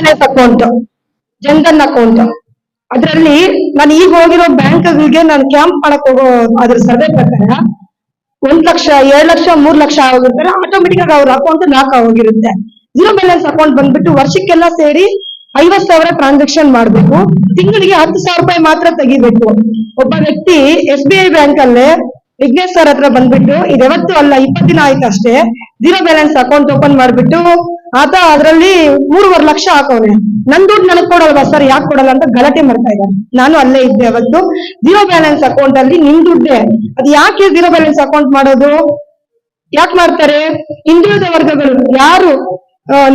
Balance account Jan Dhan account ಅದ್ರಲ್ಲಿ ನಾನು ಈಗ ಹೋಗಿರೋ ಬ್ಯಾಂಕ್ಗಳಿಗೆ ನಾನು ಕ್ಯಾಂಪ್ ಮಾಡಕ್ ಹೋಗೋ ಅದ್ರ ಸರ್ವೆ ಪ್ರಕಾರ ಒಂದ್ ಲಕ್ಷ, ಎರಡ್ ಲಕ್ಷ, ಮೂರ್ ಲಕ್ಷ ಆಗಿರ್ತಾರೆ ಆಟೋಮೆಟಿಕ್ ಆಗಿ ಅವ್ರ ಅಕೌಂಟ್ ಲಾಕ್ ಆಗೋಗಿರುತ್ತೆ. ಜೀರೋ ಬ್ಯಾಲೆನ್ಸ್ ಅಕೌಂಟ್ ಬಂದ್ಬಿಟ್ಟು ವರ್ಷಕ್ಕೆಲ್ಲ ಸೇರಿ ಐವತ್ ಸಾವಿರ ಟ್ರಾನ್ಸಾಕ್ಷನ್ ಮಾಡ್ಬೇಕು. ತಿಂಗಳಿಗೆ ಹತ್ತು ಸಾವಿರ ರೂಪಾಯಿ ಮಾತ್ರ ತೆಗಿಬೇಕು. ಒಬ್ಬ ವ್ಯಕ್ತಿ ಎಸ್ ಬಿ ಐ ಬ್ಯಾಂಕ್ ಅಲ್ಲೇ ವಿಘ್ನೇಶ್ ಸರ್ ಹತ್ರ ಬಂದ್ಬಿಟ್ಟು, ಇದು ಯಾವತ್ತು ಅಲ್ಲ, ಇಪ್ಪತ್ತು ದಿನ ಆಯ್ತು ಅಷ್ಟೇ ಜೀರೋ ಬ್ಯಾಲೆನ್ಸ್ ಅಕೌಂಟ್ ಓಪನ್ ಮಾಡ್ಬಿಟ್ಟು, ಆತ ಅದ್ರಲ್ಲಿ ಮೂರುವರೆ ಲಕ್ಷ ಹಾಕೋನೆ ನನ್ ದುಡ್ಡು ನನಗ್ ಕೊಡಲ್ವಾ ಸರ್, ಯಾಕೆ ಕೊಡಲ್ಲ ಅಂತ ಗಲಾಟೆ ಮಾಡ್ತಾ ಇದ್ದಾರೆ ನಾನು ಅಲ್ಲೇ ಇದ್ದೆ ಅವತ್ತು ಜೀರೋ ಬ್ಯಾಲೆನ್ಸ್ ಅಕೌಂಟ್ ಅಲ್ಲಿ ನಿಮ್ ದುಡ್ಡೆ. ಅದು ಯಾಕೆ ಜೀರೋ ಬ್ಯಾಲೆನ್ಸ್ ಅಕೌಂಟ್ ಮಾಡೋದು? ಯಾಕೆ ಮಾಡ್ತಾರೆ? ಹಿಂದುಳಿದ ವರ್ಗಗಳು, ಯಾರು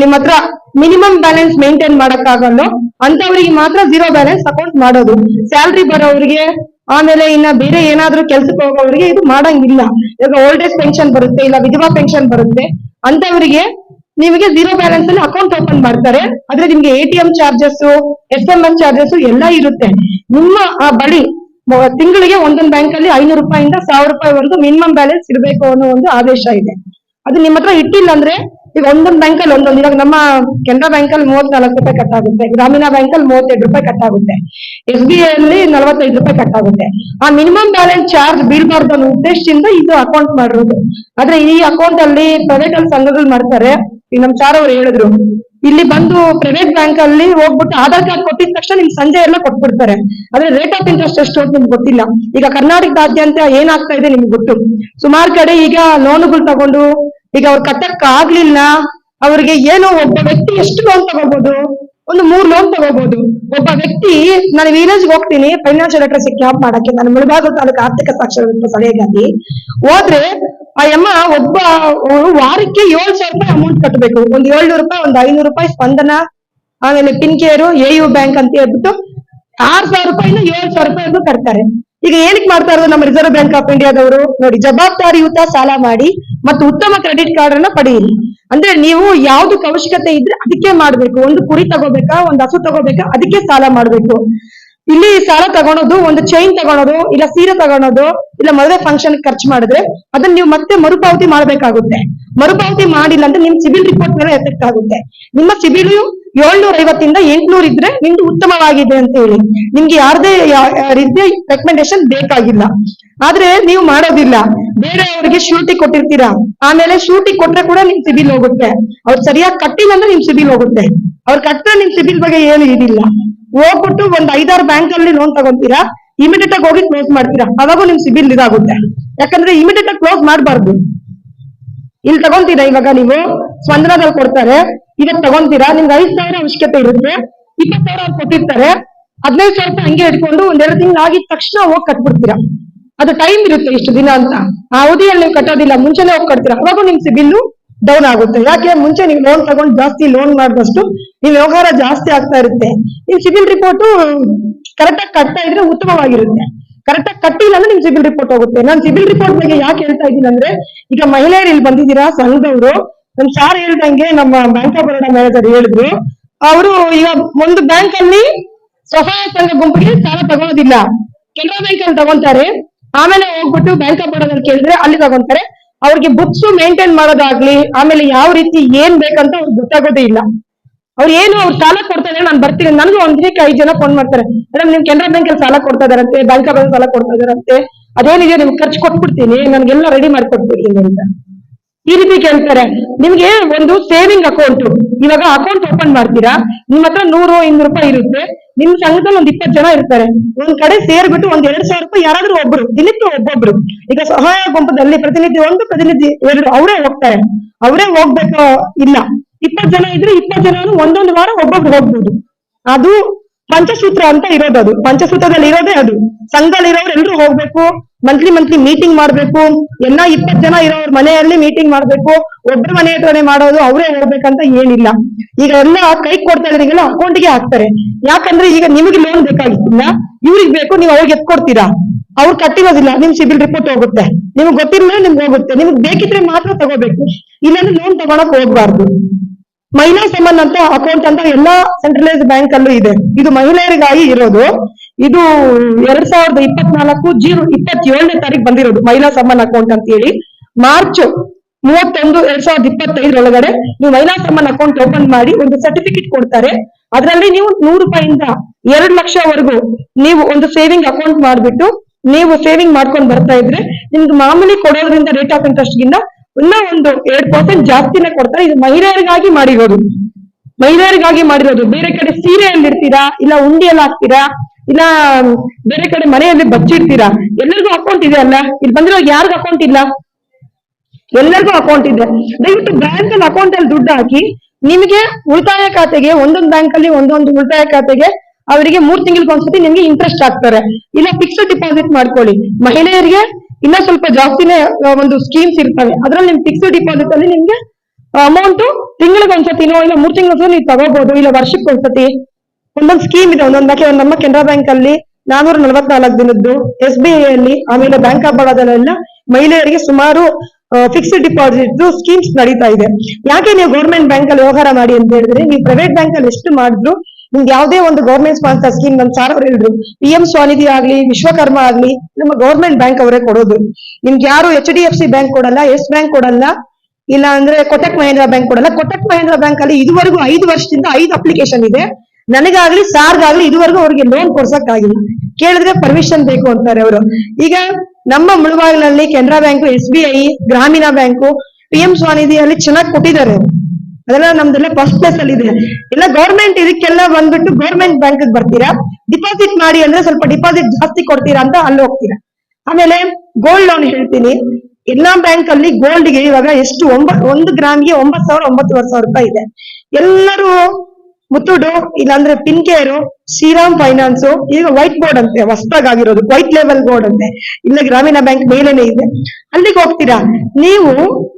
ನಿಮ್ಮ ಹತ್ರ ಮಿನಿಮಮ್ ಬ್ಯಾಲೆನ್ಸ್ ಮೇಂಟೈನ್ ಮಾಡಕ್ಕಾಗಲ್ಲ ಅಂತವರಿಗೆ ಮಾತ್ರ ಜೀರೋ ಬ್ಯಾಲೆನ್ಸ್ ಅಕೌಂಟ್ ಮಾಡೋದು. ಸ್ಯಾಲ್ರಿ ಬರೋರಿಗೆ ಆಮೇಲೆ ಇನ್ನ ಬೇರೆ ಏನಾದ್ರೂ ಕೆಲ್ಸಕ್ಕೆ ಹೋಗೋವ್ರಿಗೆ ಇದು ಮಾಡಂಗಿಲ್ಲ. ಇವಾಗ ಓಲ್ಡ್ ಏಜ್ ಪೆನ್ಷನ್ ಬರುತ್ತೆ, ಇಲ್ಲ ವಿಧವಾ ಪೆನ್ಷನ್ ಬರುತ್ತೆ. ಅಂತವರಿಗೆ ನಿಮಗೆ ಜೀರೋ ಬ್ಯಾಲೆನ್ಸ್ ಅಲ್ಲಿ ಅಕೌಂಟ್ ಓಪನ್ ಮಾಡ್ತಾರೆ. ಆದ್ರೆ ನಿಮ್ಗೆ A T M charges S M S charges ಎಲ್ಲ ಇರುತ್ತೆ. ನಿಮ್ಮ, ಆ ಬಳಿ ತಿಂಗಳಿಗೆ ಒಂದೊಂದು ಬ್ಯಾಂಕ್ ಅಲ್ಲಿ ಐನೂರು ರೂಪಾಯಿಂದ ಸಾವಿರ ರೂಪಾಯಿವರೆಗೂ ಮಿನಿಮಮ್ ಬ್ಯಾಲೆನ್ಸ್ ಇರಬೇಕು ಅನ್ನೋ ಒಂದು ಆದೇಶ ಇದೆ. ಅದು ನಿಮ್ಮ ಹತ್ರ ಇಟ್ಟಿಲ್ಲ ಅಂದ್ರೆ ಈಗ ಒಂದೊಂದು ಬ್ಯಾಂಕ್ ಅಲ್ಲಿ ಒಂದೊಂದು, ಇವಾಗ ನಮ್ಮ ಕೆನರಾ ಬ್ಯಾಂಕ್ ಅಲ್ಲಿ ಮೂವತ್ನಾಲ್ಕು ರೂಪಾಯಿ ಕಟ್ ಆಗುತ್ತೆ. ಗ್ರಾಮೀಣ ಬ್ಯಾಂಕ್ ಅಲ್ಲಿ ಮೂವತ್ತೆರಡು ರೂಪಾಯಿ ಕಟ್ ಆಗುತ್ತೆ. ಎಸ್ ಬಿ ಐ ಅಲ್ಲಿ ನಲವತ್ತೈದು ರೂಪಾಯಿ ಕಟ್ ಆಗುತ್ತೆ. ಆ ಮಿನಿಮಮ್ ಬ್ಯಾಲೆನ್ಸ್ ಚಾರ್ಜ್ ಬೀಳ್ಬಾರ್ದು ಅನ್ನೋ ಉದ್ದೇಶದಿಂದ ಇದು ಅಕೌಂಟ್ ಮಾಡಿರೋದು. ಆದ್ರೆ ಈ ಅಕೌಂಟ್ ಅಲ್ಲಿ ಪ್ರೈವೇಟ್ ಅಲ್ಲಿ ಸಂಘಗಳು ಮಾಡ್ತಾರೆ. ಈಗ ನಮ್ ಚಾರ್ ಅವ್ರು ಹೇಳಿದ್ರು, ಇಲ್ಲಿ ಬಂದು ಪ್ರೈವೇಟ್ ಬ್ಯಾಂಕ್ ಅಲ್ಲಿ ಹೋಗ್ಬಿಟ್ಟು ಆಧಾರ್ ಕಾರ್ಡ್ ಕೊಟ್ಟಿದ ತಕ್ಷಣ ನಿಮ್ಗೆ ಸಂಜೆ ಎಲ್ಲ ಕೊಟ್ಬಿಡ್ತಾರೆ. ಆದ್ರೆ ರೇಟ್ ಆಫ್ ಇಂಟ್ರೆಸ್ಟ್ ಎಷ್ಟು ಅಂತ ನಿಮ್ಗೆ ಗೊತ್ತಿಲ್ಲ. ಈಗ ಕರ್ನಾಟಕದಾದ್ಯಂತ ಏನಾಗ್ತಾ ಇದೆ ನಿಮ್ಗೆ ಗೊತ್ತು. ಸುಮಾರು ಕಡೆ ಈಗ ಲೋನ್ಗಳು ತಗೊಂಡು ಈಗ ಅವ್ರು ಕಟ್ಟಕ್ ಆಗ್ಲಿಲ್ಲ ಅವ್ರಿಗೆ ಏನೋ ಒಬ್ಬ ವ್ಯಕ್ತಿ ಎಷ್ಟು ಲೋನ್ ತಗೋಬಹುದು ಒಂದು ಮೂರ್ ಲೋನ್ ತಗೋಬಹುದು ಒಬ್ಬ ವ್ಯಕ್ತಿ, ನಾನು ವಿಲೇಜ್ ಹೋಗ್ತೀನಿ ಫೈನಾನ್ಷಿಯಲ್ ಲಿಟರಸಿ ಕ್ಯಾಂಪ್ ಮಾಡಕ್ಕೆ, ನಾನು ಮುಳಬಾಗಲು ತಾಲೂಕು ಆರ್ಥಿಕ ಸಾಕ್ಷರತ್ವ ಸಲಹೆಗಾಗಿ ಹೋದ್ರೆ, ಆ ಯಮ್ಮ ಒಬ್ಬ ವಾರಕ್ಕೆ ಏಳ್ ಸಾವಿರ ರೂಪಾಯಿ ಅಮೌಂಟ್ ಕಟ್ಟಬೇಕು ಒಂದ್ ಏಳ್ನೂರು ರೂಪಾಯಿ, ಒಂದ್ ಐನೂರು ರೂಪಾಯಿ ಸ್ಪಂದನ, ಆಮೇಲೆ ಪಿನ್ಕೇರು ಎ ಯು ಬ್ಯಾಂಕ್ ಅಂತ ಹೇಳ್ಬಿಟ್ಟು ಆರ್ ಸಾವಿರ ರೂಪಾಯಿಂದ ಏಳ್ ಸಾವಿರ ರೂಪಾಯಿ ಕಟ್ತಾರೆ. ಈಗ ಏನಕ್ಕೆ ಮಾಡ್ತಾ ಇರೋದು ನಮ್ಮ ರಿಸರ್ವ್ ಬ್ಯಾಂಕ್ ಆಫ್ ಇಂಡಿಯಾದವರು ನೋಡಿ ಜವಾಬ್ದಾರಿಯುತ ಸಾಲ ಮಾಡಿ ಮತ್ತು ಉತ್ತಮ ಕ್ರೆಡಿಟ್ ಕಾರ್ಡ್ ಅನ್ನ ಪಡೆಯಿರಿ. ಅಂದ್ರೆ ನೀವು ಯಾವ್ದು ಅವಶ್ಯಕತೆ ಇದ್ರೆ ಅದಕ್ಕೆ ಮಾಡ್ಬೇಕು. ಒಂದು ಕುರಿ ತಗೋಬೇಕಾ, ಒಂದು ಹಸು ತಗೋಬೇಕಾ, ಅದಕ್ಕೆ ಸಾಲ ಮಾಡ್ಬೇಕು. ಇಲ್ಲಿ ಸಾಲ ತಗೊಳೋದು, ಒಂದು ಚೈನ್ ತಗೊಳೋದು, ಇಲ್ಲ ಸೀರೆ ತಗೊಳೋದು, ಇಲ್ಲ ಮದುವೆ ಫಂಕ್ಷನ್ ಖರ್ಚು ಮಾಡಿದ್ರೆ ಅದನ್ನ ನೀವು ಮತ್ತೆ ಮರುಪಾವತಿ ಮಾಡ್ಬೇಕಾಗುತ್ತೆ. ಮರುಪಾವತಿ ಮಾಡಿಲ್ಲ ಅಂದ್ರೆ ನಿಮ್ ಸಿಬಿಲ್ ರಿಪೋರ್ಟ್ ಮೇಲೆ ಎಫೆಕ್ಟ್ ಆಗುತ್ತೆ. ನಿಮ್ಮ ಸಿಬಿಲ್ ಏಳ್ನೂರ ಐವತ್ತಿಂದ ಎಂಟ್ನೂರ್ ಇದ್ರೆ ನಿಮ್ದು ಉತ್ತಮವಾಗಿದೆ ಅಂತ ಹೇಳಿ. ನಿಮ್ಗೆ ಯಾರದೇ ರೀತಿಯ ರೆಕಮೆಂಡೇಶನ್ ಬೇಕಾಗಿಲ್ಲ. ಆದ್ರೆ ನೀವು ಮಾಡೋದಿಲ್ಲ. ಬೇರೆಯವರಿಗೆ ಶೂಟಿ ಕೊಟ್ಟಿರ್ತೀರಾ? ಆಮೇಲೆ ಶೂಟಿ ಕೊಟ್ರೆ ಕೂಡ ನಿಮ್ ಸಿಬಿಲ್ ಹೋಗುತ್ತೆ. ಅವ್ರು ಸರಿಯಾಗಿ ಕಟ್ಟಿಲ್ಲ ಅಂದ್ರೆ ನಿಮ್ ಸಿಬಿಲ್ ಹೋಗುತ್ತೆ. ಅವ್ರು ಕಟ್ಟಿದ್ರೆ ನಿಮ್ ಸಿಬಿಲ್ ಬಗ್ಗೆ ಏನು ಇದಿಲ್ಲ. ಹೋಗ್ಬಿಟ್ಟು ಒಂದ್ ಐದಾರು ಬ್ಯಾಂಕ್ ಅಲ್ಲಿ ಲೋನ್ ತಗೊಂತೀರಾ? ಇಮಿಡಿಯೇಟ್ ಆಗಿ ಹೋಗಿ ಕ್ಲೋಸ್ ಮಾಡ್ತೀರಾ? ಅವಾಗೂ ನಿಮ್ ಸಿಬಿಲ್ ಇದಾಗುತ್ತೆ. ಯಾಕಂದ್ರೆ ಇಮಿಡಿಯೇಟ್ ಆಗಿ ಕ್ಲೋಸ್ ಮಾಡಬಾರ್ದು. ಇಲ್ಲಿ ತಗೊಂತೀರಾ ಇವಾಗ ನೀವು? ಸ್ಪಂದನದಲ್ಲಿ ಕೊಡ್ತಾರೆ. ಈಗ ತಗೊಂತೀರಾ? ನಿಮ್ಗೆ ಐದ್ ಸಾವಿರ ಅವಶ್ಯಕತೆ ಇರುತ್ತೆ. ಇಪ್ಪತ್ತು ಸಾವಿರ ಅವ್ರು ಕೊಟ್ಟಿರ್ತಾರೆ. ಹದಿನೈದು ಸಾವಿರ ರೂಪಾಯಿ ಹಂಗೆ ಇಟ್ಕೊಂಡು ಒಂದೆರಡು ತಿಂಗಳು ಆಗಿದ ತಕ್ಷಣ ಹೋಗಿ ಕಟ್ಬಿಡ್ತೀರಾ? ಅದು ಟೈಮ್ ಇರುತ್ತೆ ಇಷ್ಟು ದಿನ ಅಂತ. ಆ ಅವಧಿಯಲ್ಲಿ ನೀವು ಕಟ್ಟೋದಿಲ್ಲ. ಮುಂಚೆನೆ ಹೋಗಿ ಕಟ್ತೀರಾ? ಅವಾಗ ನಿಮ್ ಸಿಬಿಲ್ ಡೌನ್ ಆಗುತ್ತೆ. ಯಾಕೆ? ಮುಂಚೆ ನೀವು ಲೋನ್ ತಗೊಂಡು ಜಾಸ್ತಿ ಲೋನ್ ಮಾಡಿದಷ್ಟು ನಿಮ್ ವ್ಯವಹಾರ ಜಾಸ್ತಿ ಆಗ್ತಾ ಇರುತ್ತೆ. ನಿಮ್ ಸಿಬಿಲ್ ರಿಪೋರ್ಟ್ ಕರೆಕ್ಟ್ ಆಗಿ ಕಟ್ತಾ ಇದ್ರೆ ಉತ್ತಮವಾಗಿರುತ್ತೆ. ಕರೆಕ್ಟ್ ಆಗಿ ಕಟ್ಟಿಲ್ಲ ಅಂದ್ರೆ ನಿಮ್ ಸಿಬಿಲ್ ರಿಪೋರ್ಟ್ ಹೋಗುತ್ತೆ. ನಾನು ಸಿಬಿಲ್ ರಿಪೋರ್ಟ್ ಬಗ್ಗೆ ಯಾಕೆ ಹೇಳ್ತಾ ಇದ್ದೀನಿ ಅಂದ್ರೆ, ಈಗ ಮಹಿಳೆಯರು ಇಲ್ಲಿ ಬಂದಿದ್ದೀರಾ? ಸಂಘದವರು ನಮ್ ಸಾರ್ ಹೇಳ್ದಂಗೆ ನಮ್ಮ ಬ್ಯಾಂಕ್ ಆಫ್ ಬರೋಡಾ ಮ್ಯಾನೇಜರ್ ಹೇಳಿದ್ರು. ಅವರು ಈಗ ಒಂದು ಬ್ಯಾಂಕ್ ಅಲ್ಲಿ ಸಹಾಯ ಸಂಘ ಗುಂಪಿಗೆ ಸಾಲ ತಗೊಳ್ಳೋದಿಲ್ಲ ಕೆನರಾ ಬ್ಯಾಂಕ್ ಅಲ್ಲಿ ತಗೊಂತಾರೆ ಆಮೇಲೆ ಹೋಗ್ಬಿಟ್ಟು ಬ್ಯಾಂಕ್ ಆಫ್ ಬರೋದಲ್ಲಿ ಕೇಳಿದ್ರೆ ಅಲ್ಲಿ ತಗೊಂತಾರೆ ಅವ್ರಿಗೆ ಬುಕ್ಸ್ ಮೇಂಟೈನ್ ಮಾಡೋದಾಗ್ಲಿ, ಆಮೇಲೆ ಯಾವ ರೀತಿ ಏನ್ ಬೇಕಂತ ಅವ್ರಿಗೆ ಗೊತ್ತಾಗೋದೇ ಇಲ್ಲ. ಅವ್ರು ಏನು ಅವ್ರು ಸಾಲ ಕೊಡ್ತಾ ಇದಾರೆ ನಾನು ಬರ್ತೀನಿ. ನನಗೂ ಒಂದ್ ದಿನಕ್ಕೆ ಐದು ಜನ ಫೋನ್ ಮಾಡ್ತಾರೆ. ಮೇಡಮ್ ನಿಮ್ ಕೆನರಾ ಬ್ಯಾಂಕ್ ಅಲ್ಲಿ ಸಾಲ ಕೊಡ್ತಾ ಇದಾರಂತೆ ಬ್ಯಾಂಕ್ ಆಫ್ ಸಾಲ ಕೊಡ್ತಾ ಇದಾರಂತೆ ಅದೇನಿದೆ ನಿಮ್ಗೆ ಖರ್ಚು ಕೊಟ್ಬಿಡ್ತೀನಿ. ನನ್ಗೆಲ್ಲ ರೆಡಿ ಮಾಡ್ಕೊಟ್ಬಿಡ್ತೀನಿ ಅಂತ. ಈ ರೀತಿ ಕೇಳ್ತಾರೆ. ನಿಮ್ಗೆ ಒಂದು ಸೇವಿಂಗ್ ಅಕೌಂಟ್ ಇವಾಗ ಅಕೌಂಟ್ ಓಪನ್ ಮಾಡ್ತೀರಾ? ನಿಮ್ ಹತ್ರ ನೂರು ಇನ್ನೂರು ರೂಪಾಯಿ ಇರುತ್ತೆ. ನಿಮ್ ಸಂಘದಲ್ಲಿ ಒಂದ್ ಇಪ್ಪತ್ತು ಜನ ಇರ್ತಾರೆ. ಒಂದ್ ಕಡೆ ಸೇರ್ಬಿಟ್ಟು ಒಂದ್ ಎರಡ್ ಸಾವಿರ ರೂಪಾಯಿ ಯಾರಾದ್ರೂ ಒಬ್ರು, ದಿನಕ್ಕೆ ಒಬ್ಬೊಬ್ರು. ಈಗ ಸಹಾಯ ಗುಂಪದಲ್ಲಿ ಪ್ರತಿನಿಧಿ ಒಂದು, ಪ್ರತಿನಿಧಿ ಎರಡು, ಅವರೇ ಹೋಗ್ತಾರೆ. ಅವರೇ ಹೋಗ್ಬೇಕು ಇಲ್ಲ? ಇಪ್ಪತ್ತು ಜನ ಇದ್ರೆ ಇಪ್ಪತ್ತು ಜನ ಒಂದೊಂದು ವಾರ ಒಬ್ಬೊಬ್ರು ಹೋಗ್ಬೋದು. ಅದು ಪಂಚಸೂತ್ರ ಅಂತ ಇರೋದು ಅದು. ಪಂಚಸೂತ್ರದಲ್ಲಿ ಇರೋದೇ ಅದು. ಸಂಘದಲ್ಲಿರೋರು ಎಲ್ರು ಹೋಗ್ಬೇಕು, ಮಂತ್ಲಿ ಮಂತ್ಲಿ ಮೀಟಿಂಗ್ ಮಾಡ್ಬೇಕು ಎಲ್ಲ ಇಪ್ಪತ್ ಜನ ಇರೋರ್ ಮನೆಯಲ್ಲಿ ಮೀಟಿಂಗ್ ಮಾಡ್ಬೇಕು, ಒಬ್ರ ಮನೆ ಹತ್ರನೇ ಮಾಡೋದು, ಅವರೇ ಹೋಗ್ಬೇಕಂತ ಏನಿಲ್ಲ. ಈಗ ಎಲ್ಲ ಕೈ ಕೊಡ್ತಾ ಇದ್ರಿಗೆಲ್ಲ ಅಕೌಂಟ್ಗೆ ಹಾಕ್ತಾರೆ. ಯಾಕಂದ್ರೆ ಈಗ ನಿಮಗೆ ಲೋನ್ ಬೇಕಾಗಿತ್ತಿಲ್ಲ, ಇವ್ರಿಗೆ ಬೇಕು, ನೀವು ಅವ್ರಿಗೆ ಎತ್ಕೊಡ್ತೀರಾ? ಅವ್ರು ಕಟ್ಟಿರೋದಿಲ್ಲ, ನಿಮ್ ಸಿಬಿಲ್ ರಿಪೋರ್ಟ್ ಹೋಗುತ್ತೆ. ನಿಮ್ಗೆ ಗೊತ್ತಿರಲಿಲ್ಲ ನಿಮ್ಗೆ ಹೋಗುತ್ತೆ. ನಿಮ್ಗೆ ಬೇಕಿದ್ರೆ ಮಾತ್ರ ತಗೋಬೇಕು. ಇಲ್ಲಾಂದ್ರೆ ಲೋನ್ ತಗೊಳಕ್ ಹೋಗ್ಬಾರ್ದು. ಮಹಿಳಾ ಸಮಾನ್ ಅಂತ ಅಕೌಂಟ್ ಅಂತ ಎಲ್ಲಾ ಸೆಂಟ್ರಲೈಸ್ ಬ್ಯಾಂಕ್ ಅಲ್ಲೂ ಇದೆ. ಇದು ಮಹಿಳೆಯರಿಗಾಗಿ ಇರೋದು. ಇದು ಎರಡ್ ಸಾವಿರದ ಇಪ್ಪತ್ನಾಲ್ಕು ಜೀರೋ ಇಪ್ಪತ್ತೇಳನೇ ತಾರೀಕು ಬಂದಿರೋದು ಮಹಿಳಾ ಸಮ್ಮನ್ ಅಕೌಂಟ್ ಅಂತ ಹೇಳಿ ಮಾರ್ಚ್ ಮೂವತ್ತೊಂದು ಎರಡ್ ಸಾವಿರದ ಇಪ್ಪತ್ತೈದರೊಳಗಡೆ ನೀವು ಮಹಿಳಾ ಸಮ್ಮನ್ ಅಕೌಂಟ್ ಓಪನ್ ಮಾಡಿ ಒಂದು ಸರ್ಟಿಫಿಕೇಟ್ ಕೊಡ್ತಾರೆ. ಅದರಲ್ಲಿ ನೀವು ನೂರು ರೂಪಾಯಿಂದ ಎರಡ್ ಲಕ್ಷವರೆಗೂ ನೀವು ಒಂದು ಸೇವಿಂಗ್ ಅಕೌಂಟ್ ಮಾಡ್ಬಿಟ್ಟು ನೀವು ಸೇವಿಂಗ್ ಮಾಡ್ಕೊಂಡು ಬರ್ತಾ ಇದ್ರೆ ನಿಮ್ಗೆ ಮಾಮೂಲಿ ಕೊಡೋದ್ರಿಂದ ರೇಟ್ ಆಫ್ ಇಂಟ್ರೆಸ್ಟ್ ಇನ್ನೂ ಒಂದು ಎರಡ್ ಪರ್ಸೆಂಟ್ ಜಾಸ್ತಿನೇ ಕೊಡ್ತಾರೆ. ಇದು ಮಹಿಳೆಯರಿಗಾಗಿ ಮಾಡಿರೋದು. ಮಹಿಳೆಯರಿಗಾಗಿ ಮಾಡಿರೋದು. ಬೇರೆ ಕಡೆ ಸೀರೆಯಲ್ಲಿ ಇರ್ತೀರಾ ಇಲ್ಲ ಉಂಡಿಯಲ್ಲಿ ಹಾಕ್ತೀರಾ? ಇಲ್ಲ ಬೇರೆ ಕಡೆ ಮನೆಯಲ್ಲಿ ಬಚ್ಚಿಡ್ತೀರಾ? ಎಲ್ಲರಿಗೂ ಅಕೌಂಟ್ ಇದೆ ಅಲ್ಲ? ಇಲ್ಲಿ ಬಂದಿರೋ ಯಾರಿಗೂ ಅಕೌಂಟ್ ಇಲ್ಲ? ಎಲ್ಲರಿಗೂ ಅಕೌಂಟ್ ಇದೆ. ದಯವಿಟ್ಟು ಬ್ಯಾಂಕ್ ಅಲ್ಲಿ ಅಕೌಂಟ್ ಅಲ್ಲಿ ದುಡ್ಡು ಹಾಕಿ, ನಿಮಗೆ ಉಳಿತಾಯ ಖಾತೆಗೆ, ಒಂದೊಂದು ಬ್ಯಾಂಕ್ ಅಲ್ಲಿ ಒಂದೊಂದು ಉಳಿತಾಯ ಖಾತೆಗೆ ಅವರಿಗೆ ಮೂರ್ ತಿಂಗಳಿಗೆ ಒಂದ್ಸತಿ ನಿಮ್ಗೆ ಇಂಟ್ರೆಸ್ಟ್ ಹಾಕ್ತಾರೆ ಇಲ್ಲ ಫಿಕ್ಸ್ಡ್ ಡಿಪಾಸಿಟ್ ಮಾಡ್ಕೊಳ್ಳಿ. ಮಹಿಳೆಯರಿಗೆ ಇನ್ನ ಸ್ವಲ್ಪ ಜಾಸ್ತಿನೇ ಒಂದು ಸ್ಕೀಮ್ಸ್ ಇರ್ತವೆ. ಅದ್ರಲ್ಲಿ ನಿಮ್ ಫಿಕ್ಸ್ಡ್ ಡಿಪಾಸಿಟ್ ಅಲ್ಲಿ ನಿಮ್ಗೆ ಅಮೌಂಟ್ ತಿಂಗಳಿಗೆ ಒಂದ್ಸತಿನೋ ಇಲ್ಲ ಮೂರ್ ತಿಂಗಳ ನೀವು ತಗೋಬಹುದು ಇಲ್ಲ ವರ್ಷಕ್ಕೆ ಒಂದ್ಸತಿ. ಒಂದೊಂದು ಸ್ಕೀಮ್ ಇದೆ, ಒಂದೊಂದು ನಮ್ಮ ಕೆನರಾ ಬ್ಯಾಂಕ್ ಅಲ್ಲಿ ನಾನೂರ ನಲವತ್ನಾಲ್ಕು ದಿನದ್ದು ಎಸ್ ಬಿ ಐ ಅಲ್ಲಿ, ಆಮೇಲೆ ಬ್ಯಾಂಕ್ ಆಫ್ ಬರೋದಲ್ಲೆಲ್ಲ ಮಹಿಳೆಯರಿಗೆ ಸುಮಾರು ಫಿಕ್ಸ್ಡ್ ಡಿಪಾಸಿಟ್ ಸ್ಕೀಮ್ಸ್ ನಡೀತಾ ಇದೆ. ಯಾಕೆ ನೀವು ಗೌರ್ಮೆಂಟ್ ಬ್ಯಾಂಕ್ ಅಲ್ಲಿ ವ್ಯವಹಾರ ಮಾಡಿ ಅಂತ ಹೇಳಿದ್ರೆ, ನೀವು ಪ್ರೈವೇಟ್ ಬ್ಯಾಂಕ್ ಅಲ್ಲಿ ಎಷ್ಟು ಮಾಡಿದ್ರು ನಿಮ್ಗೆ ಯಾವುದೇ ಒಂದು ಗೌರ್ಮೆಂಟ್ ಸ್ಪಾನ್ಸರ್ ಸ್ಕೀಮ್ ನಮ್ ಸಾರ್ ಅವ್ರು ಹೇಳಿದ್ರು ಪಿ ಎಂ ಸ್ವಾನಿಧಿ ಆಗ್ಲಿ, ವಿಶ್ವಕರ್ಮ ಆಗ್ಲಿ, ನಮ್ಮ ಗೌರ್ಮೆಂಟ್ ಬ್ಯಾಂಕ್ ಅವರೇ ಕೊಡೋದು. ನಿಮ್ಗೆ ಯಾರು H D F C bank ಕೊಡಲ್ಲ ಎಸ್ ಬ್ಯಾಂಕ್ ಕೊಡಲ್ಲ, ಇಲ್ಲ ಅಂದ್ರೆ ಕೊಟಕ್ ಮಹೇಂದ್ರ ಬ್ಯಾಂಕ್ ಕೊಡಲ್ಲ. ಕೊಟಕ್ ಮಹೇಂದ್ರ ಬ್ಯಾಂಕ್ ಅಲ್ಲಿ ಇದುವರೆಗೂ ಐದು ವರ್ಷದಿಂದ ಐದು ಅಪ್ಲಿಕೇಶನ್ ಇದೆ. ನನಗಾಗ್ಲಿ, ಸಾರ್ಗಾಗ್ಲಿ ಇದುವರೆಗೂ ಅವ್ರಿಗೆ ಲೋನ್ ಕೊಡ್ಸಕ್ ಆಗಿಲ್ಲ ಕೇಳಿದ್ರೆ ಪರ್ಮಿಷನ್ ಬೇಕು ಅಂತಾರೆ ಅವರು. ಈಗ ನಮ್ಮ ಮುಳುಬಾಗಿಲಲ್ಲಿ Canara bank S B I ಗ್ರಾಮೀಣ ಬ್ಯಾಂಕು ಪಿ ಎಂ ಸ್ವಾನಿಧಿಯಲ್ಲಿ ಚೆನ್ನಾಗಿ ಕೊಟ್ಟಿದ್ದಾರೆ. ಅದೆಲ್ಲ ನಮ್ದೆಲ್ಲ ಫಸ್ಟ್ ಪ್ಲೇಸ್ ಅಲ್ಲಿ ಇದೆ. ಇಲ್ಲ ಗೌರ್ಮೆಂಟ್ ಇದಕ್ಕೆಲ್ಲ ಬಂದ್ಬಿಟ್ಟು ಗೌರ್ಮೆಂಟ್ ಬ್ಯಾಂಕ್ ಬರ್ತೀರಾ? ಡಿಪಾಸಿಟ್ ಮಾಡಿ ಅಂದ್ರೆ ಸ್ವಲ್ಪ ಡಿಪಾಸಿಟ್ ಜಾಸ್ತಿ ಕೊಡ್ತೀರಾ ಅಂತ ಅಲ್ಲಿ ಹೋಗ್ತೀರಾ? ಆಮೇಲೆ ಗೋಲ್ಡ್ ಲೋನ್ ಹೇಳ್ತೀನಿ. ಎಲ್ಲಾ ಬ್ಯಾಂಕ್ ಅಲ್ಲಿ ಗೋಲ್ಡ್ಗೆ ಇವಾಗ ಎಷ್ಟು ಒಂಬತ್ ಒಂದು ಗ್ರಾಮ್ಗೆ ಒಂಬತ್ ಸಾವಿರ, ಒಂಬತ್ತುವರೆ ಸಾವಿರ ರೂಪಾಯಿ ಇದೆ. ಎಲ್ಲರೂ ಮುತ್ತುಡು ಇಲ್ಲಾಂದ್ರೆ ಪಿನ್ ಕೇರು, ಶ್ರೀರಾಮ್ ಫೈನಾನ್ಸ್, ಈಗ ವೈಟ್ ಬೋರ್ಡ್ ಅಂತೆ ಹೊಸದಾಗಿರೋದು ವೈಟ್ ಲೆವೆಲ್ ಬೋರ್ಡ್ ಅಂತೆ. ಇಲ್ಲ ಗ್ರಾಮೀಣ ಬ್ಯಾಂಕ್ ಮೇಲೇನೆ ಇದೆ. ಅಲ್ಲಿಗೆ ಹೋಗ್ತೀರಾ? ನೀವು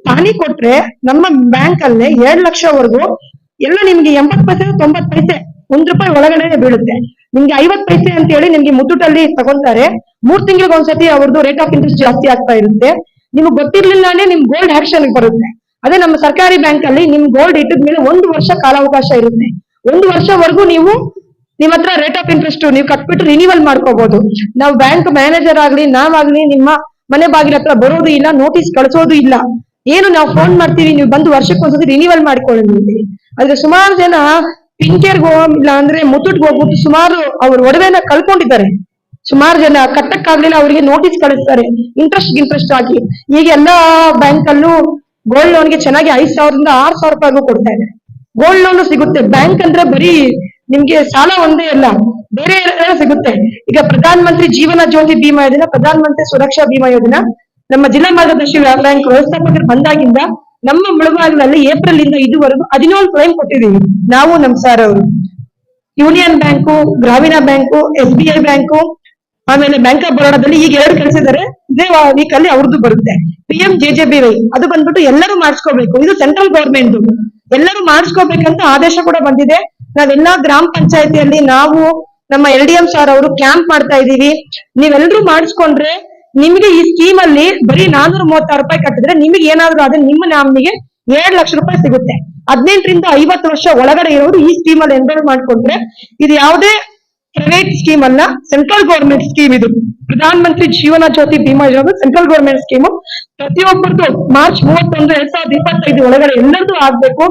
ಪಾನಿ ಕೊಟ್ರೆ ನಮ್ಮ ಬ್ಯಾಂಕ್ ಅಲ್ಲೇ ಎರಡ್ ಲಕ್ಷವರೆಗೂ ಎಲ್ಲ ನಿಮ್ಗೆ ಎಂಬತ್ ಪೈಸೆ ತೊಂಬತ್ ಪೈಸೆ, ಒಂದ್ ರೂಪಾಯಿ ಒಳಗಡೆ ಬೀಳುತ್ತೆ. ನಿಮ್ಗೆ ಐವತ್ ಪೈಸೆ ಅಂತ ಹೇಳಿ ನಿಮ್ಗೆ ಮುತ್ತೂಟಲ್ಲಿ ತಗೊಂತಾರೆ ಮೂರ್ ತಿಂಗಳಿಗೆ ಒಂದ್ಸತಿ ಅವ್ರದ್ದು ರೇಟ್ ಆಫ್ ಇಂಟ್ರೆಸ್ಟ್ ಜಾಸ್ತಿ ಆಗ್ತಾ ಇರುತ್ತೆ. ನಿಮ್ಗೆ ಗೊತ್ತಿರ್ಲಿಲ್ಲಾನೆ ನಿಮ್ ಗೋಲ್ಡ್ ಆಕ್ಷನ್ ಬರುತ್ತೆ. ಅದೇ ನಮ್ಮ ಸರ್ಕಾರಿ ಬ್ಯಾಂಕ್ ಅಲ್ಲಿ ನಿಮ್ ಗೋಲ್ಡ್ ಇಟ್ಟಿದ್ಮೇಲೆ ಒಂದು ವರ್ಷ ಕಾಲಾವಕಾಶ ಇರುತ್ತೆ. ಒಂದು ವರ್ಷವರೆಗೂ ನೀವು ನಿಮ್ ಹತ್ರ ರೇಟ್ ಆಫ್ ಇಂಟ್ರೆಸ್ಟ್ ನೀವು ಕಟ್ಬಿಟ್ಟು ರಿನಿವಲ್ ಮಾಡ್ಕೋಬಹುದು ನಾವು ಬ್ಯಾಂಕ್ ಮ್ಯಾನೇಜರ್ ಆಗ್ಲಿ, ನಾವಾಗ್ಲಿ ನಿಮ್ಮ ಮನೆ ಬಾಗಿಲ ಹತ್ರ ಬರೋದು ಇಲ್ಲ ನೋಟಿಸ್ ಕಳಿಸೋದು ಇಲ್ಲ. ಏನು ನಾವು ಫೋನ್ ಮಾಡ್ತೀವಿ, ನೀವು ಬಂದು ವರ್ಷಕ್ಕೆ ಒಂದ್ಸತಿ ರಿನಿವಲ್ ಮಾಡ್ಕೊಳ್ಳಿ. ಆದ್ರೆ ಸುಮಾರು ಜನ ಪಿಂಕೇರ್ಗೆ ಹೋಗಿಲ್ಲ ಅಂದ್ರೆ ಮುತ್ತುಟ್ಗೆ ಹೋಗ್ಬಿಟ್ಟು ಸುಮಾರು ಅವ್ರ ಒಡವೆನ ಕಳ್ಕೊಂಡಿದ್ದಾರೆ. ಸುಮಾರು ಜನ ಕಟ್ಟಕ್ಕಾಗ್ಲಿಲ್ಲ, ಅವರಿಗೆ ನೋಟಿಸ್ ಕಳಿಸ್ತಾರೆ. ಇಂಟ್ರೆಸ್ಟ್ ಇಂಟ್ರೆಸ್ಟ್ ಆಗಿ. ಈಗ ಎಲ್ಲಾ ಬ್ಯಾಂಕ್ ಅಲ್ಲೂ ಗೋಲ್ಡ್ ಲೋನ್ಗೆ ಚೆನ್ನಾಗಿ ಐದು ಸಾವಿರದಿಂದ ಆರ್ ಸಾವಿರ ರೂಪಾಯಿಗೂ ಕೊಡ್ತಾ ಇದೆ ಗೋಲ್ಡ್ ಲೋನ್ ಸಿಗುತ್ತೆ. ಬ್ಯಾಂಕ್ ಅಂದ್ರೆ ಬರೀ ನಿಮ್ಗೆ ಸಾಲ ಒಂದೇ ಅಲ್ಲ, ಬೇರೆ ಸಿಗುತ್ತೆ. ಈಗ ಪ್ರಧಾನ ಮಂತ್ರಿ ಜೀವನ ಜ್ಯೋತಿ ಬಿಮಾ ಯೋಜನಾ ಪ್ರಧಾನ ಮಂತ್ರಿ ಸುರಕ್ಷಾ ಬಿಮಾ ಯೋಜನಾ, ನಮ್ಮ ಜಿಲ್ಲಾ ಮಾರ್ಗದರ್ಶಿ ಬ್ಯಾಂಕ್ ವ್ಯವಸ್ಥಾಪಕರು ಬಂದಾಗಿಂದ ನಮ್ಮ ಮುಳುಬಾಗಿಲಲ್ಲಿ ಏಪ್ರಿಲ್ ಇಂದ ಇದುವರೆಗೂ ಹದಿನೇಳು ಕ್ಲೈಮ್ ಕೊಟ್ಟಿದ್ದೀವಿ, ನಾವು, ನಮ್ ಸರ್ ಅವರು. ಯೂನಿಯನ್ ಬ್ಯಾಂಕು ಗ್ರಾಮೀಣ bank S B I bank ಆಮೇಲೆ ಬ್ಯಾಂಕ್ ಆಫ್ ಬರೋಡಾದಲ್ಲಿ ಈಗ ಎರಡು ಕಳಿಸಿದ್ದಾರೆ ಇದೇ ವೀಕ್ ಅಲ್ಲಿ ಅವ್ರದ್ದು ಬರುತ್ತೆ. P M J J B Y ಅದು ಬಂದ್ಬಿಟ್ಟು ಎಲ್ಲರೂ ಮಾಡಿಸ್ಕೋಬೇಕು. ಇದು ಸೆಂಟ್ರಲ್ ಗೌರ್ಮೆಂಟ್ ಎಲ್ಲರೂ ಮಾಡಿಸ್ಕೋಬೇಕಂತ ಆದೇಶ ಕೂಡ ಬಂದಿದೆ. ನಾವೆಲ್ಲಾ ಗ್ರಾಮ ಪಂಚಾಯತಿಯಲ್ಲಿ ನಾವು, ನಮ್ಮ ಎಲ್ ಡಿ ಎಂ ಸರ್ ಅವರು ಕ್ಯಾಂಪ್ ಮಾಡ್ತಾ ಇದೀವಿ ನೀವೆಲ್ಲರೂ ಮಾಡಿಸ್ಕೊಂಡ್ರೆ ನಿಮಗೆ ಈ ಸ್ಕೀಮ್ ಅಲ್ಲಿ ಬರೀ ನಾನೂರ ಮೂವತ್ತಾರು ರೂಪಾಯಿ ಕಟ್ಟಿದ್ರೆ ನಿಮಗೆ ಏನಾದ್ರು ಅದನ್ನ ನಿಮ್ಮ ನಾಮಿಗೆ ಏಳು ಲಕ್ಷ ರೂಪಾಯಿ ಸಿಗುತ್ತೆ. ಹದಿನೆಂಟರಿಂದ ಐವತ್ತು ವರ್ಷ ಒಳಗಡೆ ಇರೋರು ಈ ಸ್ಕೀಮ್ ಅಲ್ಲಿ ಎನ್ರೋಲ್ ಮಾಡ್ಕೊಂಡ್ರೆ ಇದು ಯಾವುದೇ ಪ್ರೈವೇಟ್ ಸ್ಕೀಮ್ ಅಲ್ಲ ಸೆಂಟ್ರಲ್ ಗೌರ್ಮೆಂಟ್ ಸ್ಕೀಮ್ ಇದು. Pradhan Mantri Jeevan Jyoti Bima Yojana central government scheme ಪ್ರತಿಯೊಬ್ಬರದು March ಮೂವತ್ತೊಂದು, ಎರಡ್ ಸಾವಿರದ ಇಪ್ಪತ್ತೈದು ಒಳಗಡೆ ಎಲ್ಲರದು ಆಗ್ಬೇಕು.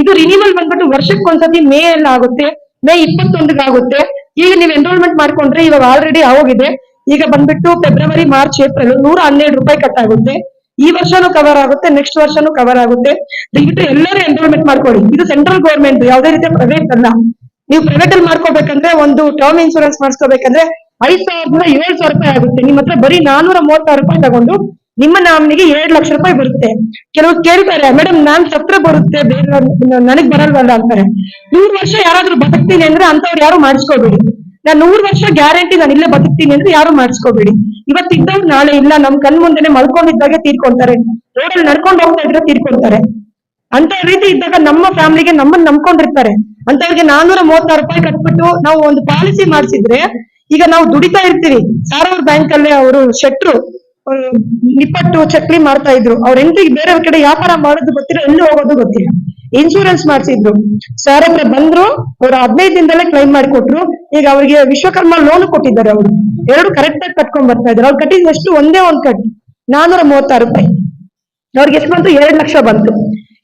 ಇದು ರಿನಿವಲ್ ಬಂದ್ಬಿಟ್ಟು ವರ್ಷಕ್ಕೆ ಒಂದ್ಸತಿ ಮೇ ಅಲ್ಲಿ ಆಗುತ್ತೆ ಮೇ ಇಪ್ಪತ್ತೊಂದಕ್ಕೆ ಆಗುತ್ತೆ. ಈಗ ನೀವು ಎನ್ರೋಲ್ಮೆಂಟ್ ಮಾಡ್ಕೊಂಡ್ರೆ ಇವಾಗ ಆಲ್ರೆಡಿ ಆಗೋಗಿದೆ. ಈಗ ಬಂದ್ಬಿಟ್ಟು ಫೆಬ್ರವರಿ ಮಾರ್ಚ್ ಏಪ್ರಿಲ್ ನೂರ ಹನ್ನೆರಡು ರೂಪಾಯಿ ಕಟ್ ಆಗುತ್ತೆ. ಈ ವರ್ಷನೂ ಕವರ್ ಆಗುತ್ತೆ ನೆಕ್ಸ್ಟ್ ವರ್ಷನೂ ಕವರ್ ಆಗುತ್ತೆ. ದಯವಿಟ್ಟು ಎಲ್ಲರೂ ಎನ್ರೋಲ್ಮೆಂಟ್ ಮಾಡ್ಕೊಳ್ಳಿ. ಇದು ಸೆಂಟ್ರಲ್ ಗೌರ್ಮೆಂಟ್ ಯಾವುದೇ ರೀತಿಯ ಪ್ರೈವೇಟ್ ಅಲ್ಲ. ನೀವು ಪ್ರೈವೇಟ್ ಅಲ್ಲಿ ಮಾಡ್ಕೋಬೇಕಂದ್ರೆ ಒಂದು ಟರ್ಮ್ ಇನ್ಶೂರೆನ್ಸ್ ಮಾಡಿಸ್ಕೋಬೇಕಂದ್ರೆ ಐದ್ ಸಾವಿರದಿಂದ ಏಳು ಸಾವಿರ ರೂಪಾಯಿ ಆಗುತ್ತೆ. ನಿಮ್ಮ ಹತ್ರ ಬರೀ ನಾನೂರ ಮೂವತ್ತಾರು ರೂಪಾಯಿ ತಗೊಂಡು ನಿಮ್ಮ ನಾಮನಿಗೆ ಎರಡ್ ಲಕ್ಷ ರೂಪಾಯಿ ಬರುತ್ತೆ. ಕೆಲವರು ಕೇಳ್ತಾರೆ ಮೇಡಮ್ ನಾನ್ ಸತ್ರ ಬರುತ್ತೆ, ಬೇರೆ ನನಗ್ ಬರಲ್ವಲ್ಲ ಅಂತಾರೆ. ನೂರ್ ವರ್ಷ ಯಾರಾದ್ರೂ ಬದುಕ್ತೀನಿ ಅಂದ್ರೆ ಅಂತವ್ರು ಯಾರು ಮಾಡಿಸ್ಕೋಬೇಡಿ. ನಾನ್ ನೂರ್ ವರ್ಷ ಗ್ಯಾರಂಟಿ ನಾನು ಇಲ್ಲೇ ಬದುಕ್ತೀನಿ ಅಂದ್ರೆ ಯಾರು ಮಾಡಿಸ್ಕೋಬೇಡಿ. ಇವತ್ತಿದ್ದವ್ರು ನಾಳೆ ಇಲ್ಲ, ನಮ್ ಕಣ್ ಮುಂದೆನೆ ಮಲ್ಕೊಂಡಿದ್ದಾಗೆ ತೀರ್ಕೊಂತಾರೆ. ರೋಡಲ್ಲಿ ನಡ್ಕೊಂಡು ಹೋಗ್ತಾ ಇದ್ರೆ ತೀರ್ಕೊಂತಾರೆ. ಅಂತ ರೀತಿ ಇದ್ದಾಗ ನಮ್ಮ ಫ್ಯಾಮಿಲಿಗೆ ನಮ್ಮನ್ನ ನಂಬ್ಕೊಂಡಿರ್ತಾರೆ. ಅಂತವ್ರಿಗೆ ನಾನೂರ ಮೂವತ್ತಾರು ರೂಪಾಯಿ ಕಟ್ಬಿಟ್ಟು ನಾವು ಒಂದು ಪಾಲಿಸಿ ಮಾಡಿಸಿದ್ರೆ, ಈಗ ನಾವು ದುಡಿತಾ ಇರ್ತೀವಿ. ಸಾರವ್ರ ಬ್ಯಾಂಕ್ ಅಲ್ಲಿ ಅವರು ಶೆಟ್ರು, ಅವ್ರು ನಿಪ್ಪಟ್ಟು ಚಕ್ಲಿ ಮಾಡ್ತಾ ಇದ್ರು. ಅವ್ರ ಹೆಂಡತಿಗೆ ಬೇರೆ ಕಡೆ ವ್ಯಾಪಾರ ಮಾಡೋದು ಗೊತ್ತಿಲ್ಲ, ಎಲ್ಲಿ ಹೋಗೋದು ಗೊತ್ತಿಲ್ಲ. ಇನ್ಶೂರೆನ್ಸ್ ಮಾಡಿಸಿದ್ರು. ಸಾರ್ ಹತ್ರ ಬಂದ್ರು, ಅವ್ರು ಹದಿನೈದು ದಿನದಲ್ಲೇ ಕ್ಲೈಮ್ ಮಾಡಿಕೊಟ್ರು. ಈಗ ಅವ್ರಿಗೆ ವಿಶ್ವಕರ್ಮ ಲೋನ್ ಕೊಟ್ಟಿದ್ದಾರೆ ಅವರು. ಎರಡು ಕರೆಕ್ಟ್ ಆಗಿ ಕಟ್ಕೊಂಡ್ ಬರ್ತಾ ಇದ್ರು. ಅವ್ರು ಕಟ್ಟಿದ ಎಷ್ಟು ಒಂದೇ ಒಂದ್ ಕಟ್ ನಾನೂರ ಮೂವತ್ತಾರು ರೂಪಾಯಿ. ಅವ್ರಿಗೆ ಎಷ್ಟು ಬಂತು ಎರಡ್ ಲಕ್ಷ ಬಂತು.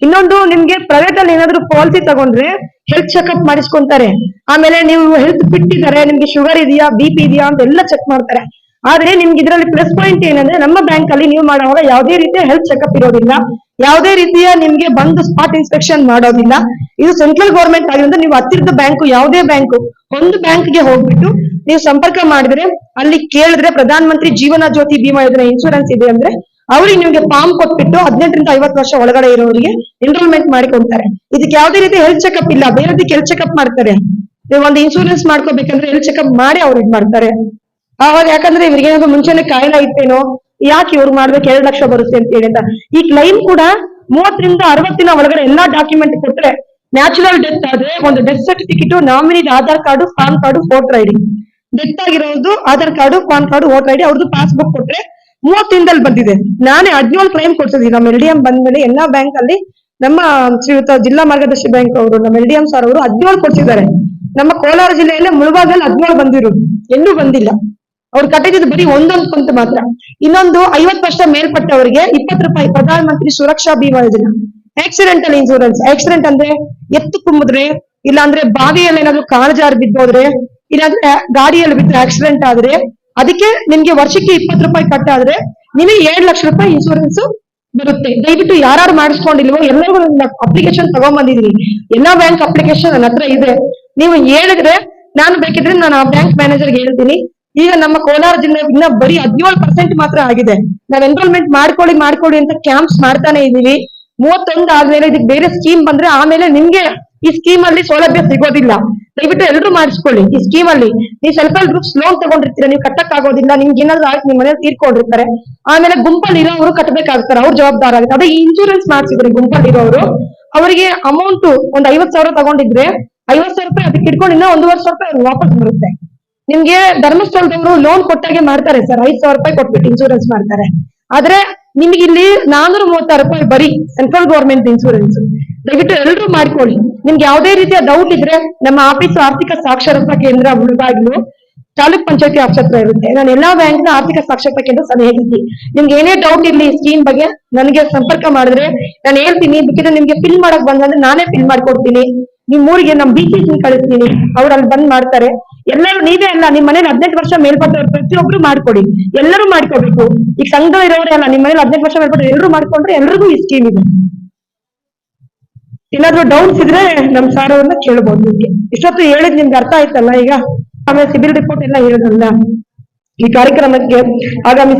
ಇನ್ನೊಂದು ನಿಮ್ಗೆ ಪ್ರೈವೇಟ್ ಅಲ್ಲಿ ಏನಾದ್ರು ಪಾಲಿಸಿ ತಗೊಂಡ್ರೆ ಹೆಲ್ತ್ ಚೆಕ್ಅಪ್ ಮಾಡಿಸ್ಕೊಂತಾರೆ. ಆಮೇಲೆ ನೀವು ಹೆಲ್ತ್ ಫಿಟ್ ಇದಾರೆ ನಿಮ್ಗೆ ಶುಗರ್ ಇದೆಯಾ ಬಿ ಪಿ ಇದೆಯಾ ಅಂತ ಎಲ್ಲ ಚೆಕ್ ಮಾಡ್ತಾರೆ. ಆದ್ರೆ ನಿಮ್ಗೆ ಇದರಲ್ಲಿ ಪ್ಲಸ್ ಪಾಯಿಂಟ್ ಏನಂದ್ರೆ ನಮ್ಮ ಬ್ಯಾಂಕ್ ಅಲ್ಲಿ ನೀವು ಮಾಡುವಾಗ ಯಾವುದೇ ರೀತಿಯ ಹೆಲ್ತ್ ಚೆಕ್ಅಪ್ ಇರೋದಿಲ್ಲ. ಯಾವುದೇ ರೀತಿಯ ನಿಮ್ಗೆ ಬಂದು ಸ್ಪಾಟ್ ಇನ್ಸ್ಪೆಕ್ಷನ್ ಮಾಡೋದಿಲ್ಲ. ಇದು ಸೆಂಟ್ರಲ್ ಗೌರ್ಮೆಂಟ್ ಆಗಿರೋದ್ರಿಂದ ನೀವು ಹತ್ತಿರದ ಬ್ಯಾಂಕು ಯಾವುದೇ ಬ್ಯಾಂಕು ಒಂದು ಬ್ಯಾಂಕ್ಗೆ ಹೋಗ್ಬಿಟ್ಟು ನೀವು ಸಂಪರ್ಕ ಮಾಡಿದ್ರೆ, ಅಲ್ಲಿ ಕೇಳಿದ್ರೆ ಪ್ರಧಾನ ಮಂತ್ರಿ ಜೀವನ ಜ್ಯೋತಿ ಬಿಮಾ ಯೋಜನೆ ಇನ್ಶೂರೆನ್ಸ್ ಇದೆ ಅಂದ್ರೆ ಅವ್ರಿಗೆ ನಿಮ್ಗೆ ಫಾರ್ಮ್ ಕೊಟ್ಬಿಟ್ಟು ಹದಿನೆಂಟರಿಂದ ಐವತ್ತು ವರ್ಷ ಒಳಗಡೆ ಇರೋರಿಗೆ ಎನ್ರೋಲ್ಮೆಂಟ್ ಮಾಡಿಕೊಳ್ತಾರೆ ಇದಕ್ಕೆ ಯಾವುದೇ ರೀತಿ ಹೆಲ್ತ್ ಚೆಕಪ್ ಇಲ್ಲ ಬೇರೆದಕ್ಕೆ ಹೆಲ್ತ್ ಚೆಕಪ್ ಮಾಡ್ತಾರೆ. ನೀವು ಒಂದು ಇನ್ಶೂರೆನ್ಸ್ ಮಾಡ್ಕೋಬೇಕಂದ್ರೆ ಹೆಲ್ತ್ ಚೆಕಪ್ ಮಾಡಿ ಅವ್ರು ಇದ್ ಮಾಡ್ತಾರೆ. ಅವಾಗ ಯಾಕಂದ್ರೆ ಇವ್ರಿಗೆ ಏನಾದ್ರು ಮುಂಚೆನೆ ಕಾಯಿಲೆ ಇತ್ತೇನೋ, ಯಾಕೆ ಇವ್ರು ಮಾಡ್ಬೇಕು, ಎರಡು ಲಕ್ಷ ಬರುತ್ತೆ ಅಂತ ಹೇಳಿ ಅಂತ. ಈ ಕ್ಲೈಮ್ ಕೂಡ ಮೂವತ್ತರಿಂದ ಅರವತ್ತಿನ ಒಳಗಡೆ ಎಲ್ಲಾ ಡಾಕ್ಯುಮೆಂಟ್ ಕೊಟ್ರೆ ನ್ಯಾಚುರಲ್ ಡೆತ್ ಆದ್ರೆ ಒಂದು death certificate nominee Aadhaar card, PAN card voter ID death ಆಗಿರೋದು Aadhaar card, PAN card voter ID ಅವ್ರದ್ದು ಪಾಸ್ಬುಕ್ ಕೊಟ್ರೆ ಮೂವತ್ತು ದಿನದಲ್ಲಿ ಬಂದಿದೆ. ನಾನೇ ಹದಿನೇಳು ಕ್ಲೈಮ್ ಕೊಡ್ಸಿದ್ವಿ ನಮ್ಮ ಎಲ್ ಡಿ ಎಂ ಬಂದ್ಮೇಲೆ ಎಲ್ಲಾ ಬ್ಯಾಂಕ್ ಅಲ್ಲಿ ನಮ್ಮ ಶ್ರೀಯುತ ಜಿಲ್ಲಾ ಮಾರ್ಗದರ್ಶಿ ಬ್ಯಾಂಕ್ ಅವರು, ನಮ್ಮ ಎಲ್ ಡಿ ಎಂ ಸರ್ ಅವರು ಹದಿನೇಳು ಕೊಡ್ತಿದ್ದಾರೆ ನಮ್ಮ ಕೋಲಾರ ಜಿಲ್ಲೆಯಲ್ಲೇ ಮುಳಬಾಗಲ್ಲಿ ಹದಿನೇಳು ಬಂದಿರೋದು. ಎಲ್ಲೂ ಬಂದಿಲ್ಲ. ಅವ್ರು ಕಟ್ಟಿದ್ದು ಬರೀ ಒಂದೊಂದು ಕಂತು ಮಾತ್ರ. ಇನ್ನೊಂದು ಐವತ್ತು ವರ್ಷ ಮೇಲ್ಪಟ್ಟವರಿಗೆ ಇಪ್ಪತ್ತು ರೂಪಾಯಿ ಪ್ರಧಾನ ಮಂತ್ರಿ ಸುರಕ್ಷಾ ಬಿಮಾ ಯೋಜನೆ. ಆಕ್ಸಿಡೆಂಟಲ್ ಇನ್ಶೂರೆನ್ಸ್ ಆಕ್ಸಿಡೆಂಟ್ ಅಂದ್ರೆ ಎತ್ತು ಕುಂಬಿದ್ರೆ ಇಲ್ಲ ಅಂದ್ರೆ ಬಾವಿಯಲ್ಲಿ ಏನಾದ್ರು ಕಾಲು ಜಾರಿ ಬಿದ್ದೋದ್ರೆ, ಇಲ್ಲಾಂದ್ರೆ ಗಾಡಿಯಲ್ಲಿ ಬಿದ್ರೆ ಆಕ್ಸಿಡೆಂಟ್ ಆದ್ರೆ ಅದಕ್ಕೆ ನಿಮ್ಗೆ ವರ್ಷಕ್ಕೆ ಇಪ್ಪತ್ತು ರೂಪಾಯಿ ಕಟ್ಟಾದ್ರೆ ನಿಮಗೆ ಏಳು ಲಕ್ಷ ರೂಪಾಯಿ ಇನ್ಶೂರೆನ್ಸ್ ಬರುತ್ತೆ. ದಯವಿಟ್ಟು ಯಾರು ಮಾಡಿಸ್ಕೊಂಡಿಲ್ವೋ, ಎಲ್ಲರಿಗೂ ಅಪ್ಲಿಕೇಶನ್ ತಗೊಂಡ್ಬಂದಿದೀನಿ ಎಲ್ಲಾ ಬ್ಯಾಂಕ್ ಅಪ್ಲಿಕೇಶನ್ ನನ್ನ ಹತ್ರ ಇದೆ. ನೀವು ಹೇಳಿದ್ರೆ ನಾನು ಬೇಕಿದ್ರೆ ನಾನು ಆ ಬ್ಯಾಂಕ್ ಮ್ಯಾನೇಜರ್ಗೆ ಹೇಳ್ತೀನಿ. ಈಗ ನಮ್ಮ ಕೋಲಾರ ಜಿಲ್ಲೆ ಇನ್ನ ಬರೀ ಹದಿನೇಳು ಪರ್ಸೆಂಟ್ ಮಾತ್ರ ಆಗಿದೆ. ನಾವ್ ಎನ್ರೋಲ್ಮೆಂಟ್ ಮಾಡ್ಕೊಳ್ಳಿ ಮಾಡ್ಕೊಳ್ಳಿ ಅಂತ ಕ್ಯಾಂಪ್ಸ್ ಮಾಡ್ತಾನೆ ಇದೀವಿ ಮೂವತ್ತೊಂದು ಆದ್ಮೇಲೆ ಇದಕ್ಕೆ ಬೇರೆ ಸ್ಕೀಮ್ ಬಂದ್ರೆ ಆಮೇಲೆ ನಿಮ್ಗೆ ಈ ಸ್ಕೀಮ್ ಅಲ್ಲಿ ಸೌಲಭ್ಯ ಸಿಗೋದಿಲ್ಲ. ದಯವಿಟ್ಟು ಎಲ್ರು ಮಾಡಿಸ್ಕೊಳ್ಳಿ. ಈ ಸ್ಕೀಮ್ ಅಲ್ಲಿ ನೀವು ಸೆಲ್ಫ್ ಹೆಲ್ಪ್ ಗ್ರೂಪ್ಸ್ ಲೋನ್ ತಗೊಂಡಿರ್ತೀರ, ನೀವು ಕಟ್ಟಕ್ ಆಗೋದಿಲ್ಲ ನಿಮ್ಗೆ ಏನಾದ್ರು ಆಯ್ತು ನಿಮ್ ಮನೇಲಿ ತೀರ್ಕೊಂಡಿರ್ತಾರೆ. ಆಮೇಲೆ ಗುಂಪಲ್ಲಿ ಇರೋರು ಕಟ್ಟಬೇಕಾಗ್ತಾರೆ ಅವ್ರ ಜವಾಬ್ದಾರ ಆಗುತ್ತೆ. ಅದೇ ಇನ್ಶೂರೆನ್ಸ್ ಮಾಡಿಸಿದ್ರೆ ಗುಂಪಲ್ಲಿ ಇರೋರು ಅವರಿಗೆ ಅಮೌಂಟ್ ಒಂದ್ ಐವತ್ ಸಾವಿರ ತಗೊಂಡಿದ್ರೆ ಐವತ್ ಸಾವಿರ ರೂಪಾಯಿ ಅದಕ್ಕೆ ಇಟ್ಕೊಂಡು ಇನ್ನೂ ಒಂದೂವರೆ ಸಾವಿರ ರೂಪಾಯಿ ವಾಪಸ್ ಬರುತ್ತೆ. ನಿಮ್ಗೆ ಧರ್ಮಸ್ಥಳದವರು ಲೋನ್ ಕೊಟ್ಟಾಗೆ ಮಾಡ್ತಾರೆ ಸರ್, ಐದ್ ಸಾವಿರ ರೂಪಾಯಿ ಕೊಟ್ಬಿಟ್ಟು ಇನ್ಶೂರೆನ್ಸ್ ಮಾಡ್ತಾರೆ. ಆದ್ರೆ ನಿಮ್ಗೆ ಇಲ್ಲಿ ನಾನೂರ ಮೂವತ್ತಾರು ರೂಪಾಯಿ ಬರೀ ಸೆಂಟ್ರಲ್ ಗೌರ್ಮೆಂಟ್ ಇನ್ಶೂರೆನ್ಸ್ ದಯವಿಟ್ಟು ಎಲ್ಲರೂ ಮಾಡ್ಕೊಳ್ಳಿ. ನಿಮ್ಗೆ ಯಾವುದೇ ರೀತಿಯ ಡೌಟ್ ಇದ್ರೆ ನಮ್ಮ ಆಫೀಸ್ ಆರ್ಥಿಕ ಸಾಕ್ಷರತಾ ಕೇಂದ್ರ ಮುಳುಬಾಗಿಲು ತಾಲೂಕ್ ಪಂಚಾಯತಿ ಆಫೀಸ್ ಇರುತ್ತೆ. ನಾನು ಎಲ್ಲಾ ಬ್ಯಾಂಕ್ನ ಆರ್ಥಿಕ ಸಾಕ್ಷರತಾ ಕೇಂದ್ರ ಸಲಹೆ ಇದ್ದೀನಿ ನಿಮ್ಗೆ ಏನೇ ಡೌಟ್ ಇರ್ಲಿ ಸ್ಕೀಮ್ ಬಗ್ಗೆ ನನಗೆ ಸಂಪರ್ಕ ಮಾಡಿದ್ರೆ ನಾನು ಹೇಳ್ತೀನಿ. ಬೇಕಿದ್ರೆ ನಿಮ್ಗೆ ಫಿಲ್ ಮಾಡಕ್ ಬಂದ್ರೆ ನಾನೇ ಫಿಲ್ ಮಾಡ್ಕೊಡ್ತೀನಿ. ನಿಮ್ ಊರಿಗೆ ನಮ್ ಬಿ ಕಳಿಸ್ತೀನಿ. ಅವ್ರು ಅಲ್ಲಿ ಬಂದ್ ಮಾಡ್ತಾರೆ. ಎಲ್ಲರೂ ನೀವೇ ಅಲ್ಲ, ನಿಮ್ ಮನೇಲಿ ಹದಿನೆಂಟು ವರ್ಷ ಮೇಲ್ಪಟ್ಟವ್ರು ಪ್ರತಿಯೊಬ್ರು ಮಾಡ್ಕೊಡಿ. ಎಲ್ಲರೂ ಮಾಡ್ಕೋಬೇಕು ಈಗ ಸಂಘ ಇರೋರೇ ಅಲ್ಲ, ನಿಮ್ ಮನೇಲಿ ಹದಿನೆಂಟು ವರ್ಷ ಮೇಲ್ಪಟ್ಟು ಎಲ್ಲರೂ ಮಾಡ್ಕೊಂಡ್ರೆ ಎಲ್ರಿಗೂ ಈ ಸ್ಕೀಮ್ ಇದೆ. ಏನಾದ್ರು ಡೌಟ್ಸ್ ಇದ್ರೆ ನಮ್ ಸಾರ್ ಅವ್ರನ್ನ ಕೇಳ್ಬೋದು ನಿಮ್ಗೆ. ಇಷ್ಟೊತ್ತು ಹೇಳಿದ್ ನಿಮ್ಗೆ ಅರ್ಥ ಆಯ್ತಲ್ಲ ಈಗ? ಆಮೇಲೆ ಸಿಬಿಲ್ ರಿಪೋರ್ಟ್ ಎಲ್ಲ ಹೇಳಿದ್ರಲ್ಲ ಈ ಕಾರ್ಯಕ್ರಮಕ್ಕೆ ಆಗಾಮಿ